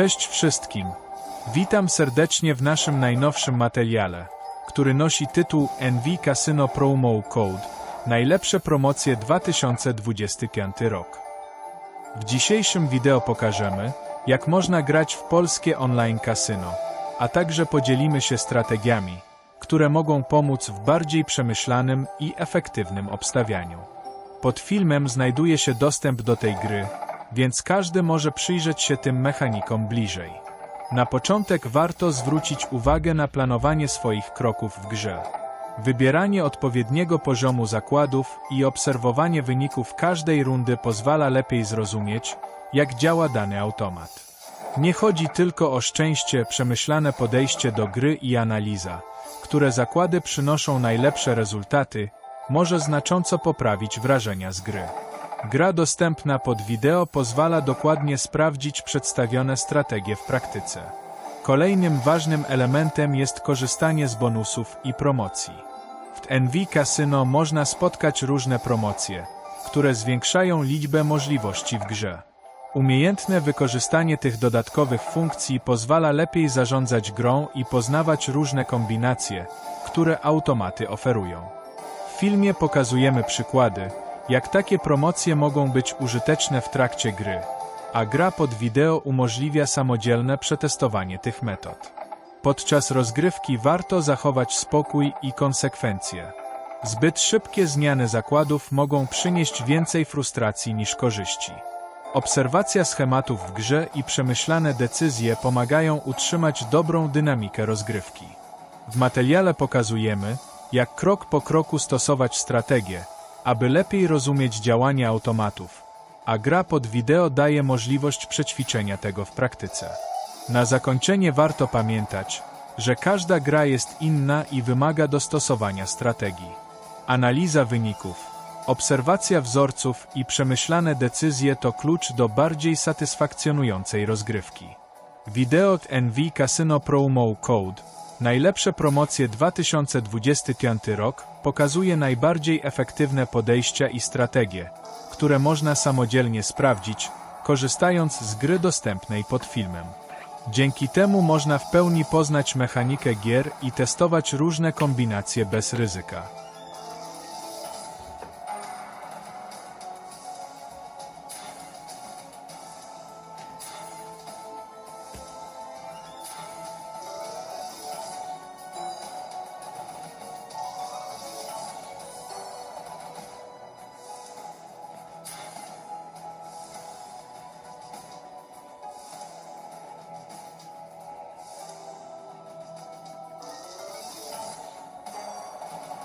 Cześć wszystkim. Witam serdecznie w naszym najnowszym materiale, który nosi tytuł NV Casino Promo Code Najlepsze promocje 2025 rok. W dzisiejszym wideo pokażemy, jak można grać w polskie online kasyno, a także podzielimy się strategiami, które mogą pomóc w bardziej przemyślanym i efektywnym obstawianiu. Pod filmem znajduje się dostęp do tej gry, więc każdy może przyjrzeć się tym mechanikom bliżej. Na początek warto zwrócić uwagę na planowanie swoich kroków w grze. Wybieranie odpowiedniego poziomu zakładów i obserwowanie wyników każdej rundy pozwala lepiej zrozumieć, jak działa dany automat. Nie chodzi tylko o szczęście, przemyślane podejście do gry i analiza, które zakłady przynoszą najlepsze rezultaty, może znacząco poprawić wrażenia z gry. Gra dostępna pod wideo pozwala dokładnie sprawdzić przedstawione strategie w praktyce. Kolejnym ważnym elementem jest korzystanie z bonusów i promocji. W NV Casino można spotkać różne promocje, które zwiększają liczbę możliwości w grze. Umiejętne wykorzystanie tych dodatkowych funkcji pozwala lepiej zarządzać grą i poznawać różne kombinacje, które automaty oferują. W filmie pokazujemy przykłady, jak takie promocje mogą być użyteczne w trakcie gry, a gra pod wideo umożliwia samodzielne przetestowanie tych metod. Podczas rozgrywki warto zachować spokój i konsekwencje. Zbyt szybkie zmiany zakładów mogą przynieść więcej frustracji niż korzyści. Obserwacja schematów w grze i przemyślane decyzje pomagają utrzymać dobrą dynamikę rozgrywki. W materiale pokazujemy, jak krok po kroku stosować strategię, aby lepiej rozumieć działanie automatów, a gra pod wideo daje możliwość przećwiczenia tego w praktyce. Na zakończenie warto pamiętać, że każda gra jest inna i wymaga dostosowania strategii. Analiza wyników, obserwacja wzorców i przemyślane decyzje to klucz do bardziej satysfakcjonującej rozgrywki. Wideo od NV Casino Promo Code Najlepsze promocje 2025 rok pokazuje najbardziej efektywne podejścia i strategie, które można samodzielnie sprawdzić, korzystając z gry dostępnej pod filmem. Dzięki temu można w pełni poznać mechanikę gier i testować różne kombinacje bez ryzyka.